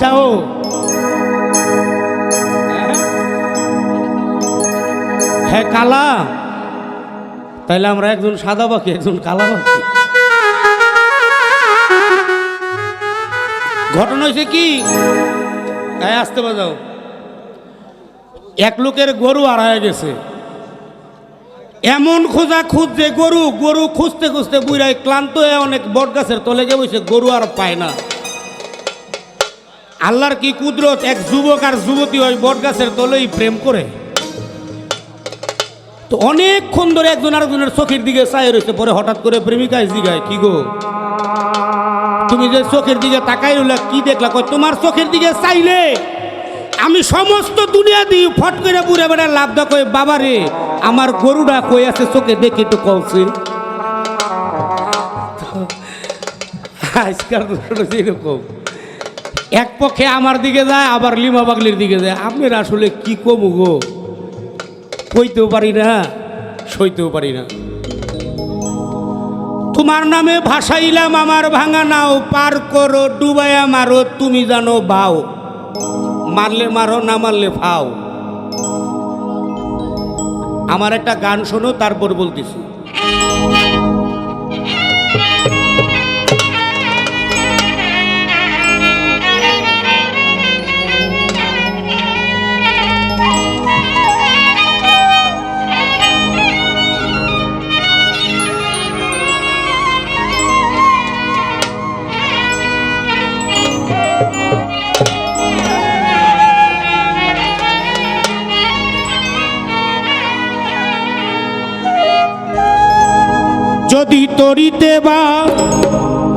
চাও হ্যাঁ কালা। তাইলে আমরা একজন সাদা পাখি একজন কালা পাখি ঘটনা হয়েছে কি? হ্যাঁ আসতে বাজাও। এক লোকের গরু হারায় গেছে। এমন খোঁজা খুঁজছে গরু গরু খুঁজতে খুঁজতে বুড়ায় ক্লান্ত হয়ে অনেক বট গাছের তলে গিয়ে বসে গরু আর পায় না। আল্লাহর কি কুদরত? এক যুবক আর যুবতী ওই বট গাছের তলেই প্রেম করে। তো অনেকক্ষণ ধরে একজন আরেকজনের চোখের দিকে চাই রয়েছে, পরে হঠাৎ করে প্রেমিকায় জিগায়, কি গো? তুমি যে চোখের দিকে তাকাই রইলা, কি দেখলা? কয়, তোমার চোখের দিকে চাইলে আমি সমস্ত দুনিয়া দিই ফট করে বুড়ে বেড়া লাভ দা কয়ে, বাবা রে, আমার গরুটা কই আছে? চোখে দেখে একটু কলছে আজকাল এরকম। এক পক্ষে আমার দিকে যায়, আবার লিমা বাগলির দিকে যায়। আপনার আসলে কি কমু গো? কইতেও পারি না, সইতেও পারি না। তোমার নামে ভাসাইলাম, আমার ভাঙা নাও, পার করো, ডুবাইয়া মারো, তুমি জানো বাও। মারলে মারো, না মারলে ফাও। আমার একটা গান শোনো, তারপর বলতেছি। যদি তরিতে বা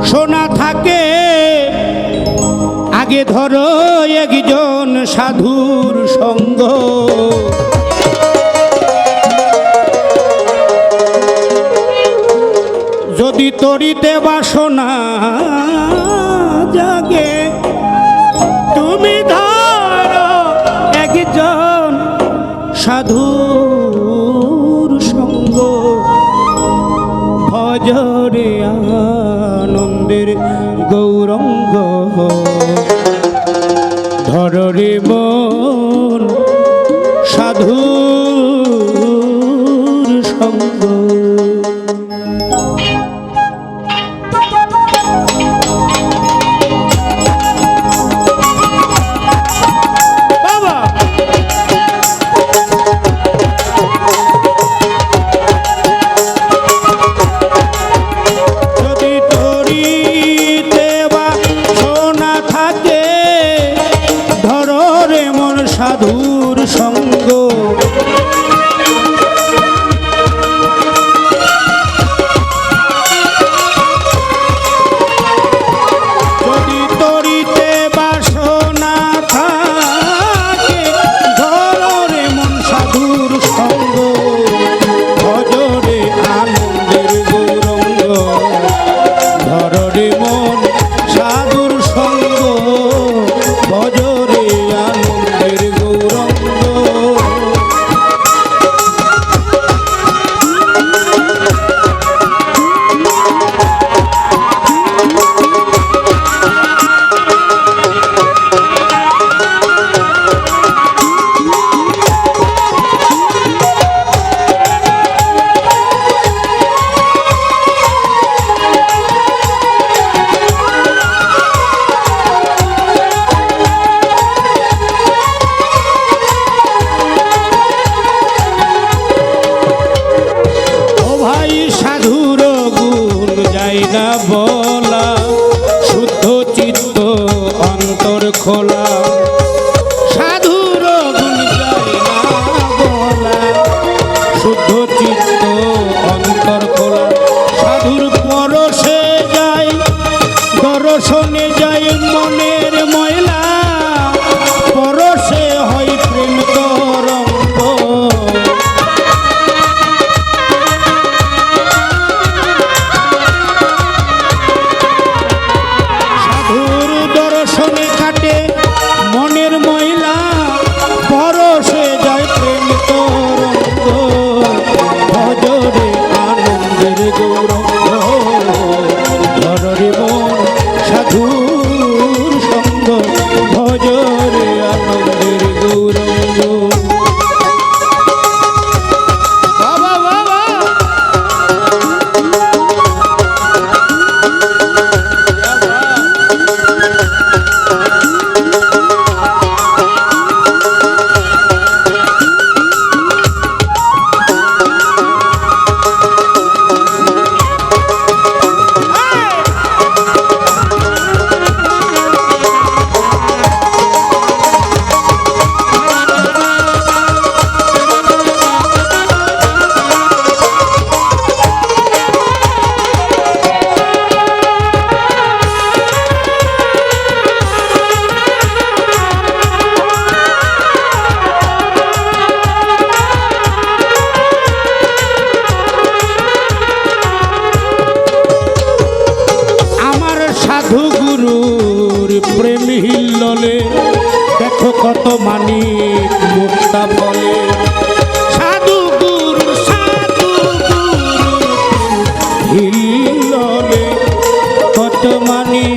সোনা থাকে আগে ধরো একজন সাধুর সঙ্গ। যদি তরিতে বাসনা জাগে ভজরে আনন্দের গৌরঙ্গ ধরে মন সাধুর দেখো কত মানি মুক্তা বলে সাধু গুরু সাধু গুরু হিল্ললে কত মানি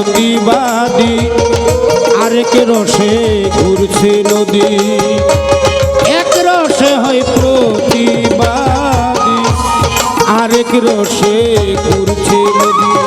প্রতিবাদী আরেক রসে ঘুরছে নদী। এক রসে হয় প্রতিবাদী আরেক রসে ঘুরছে নদী।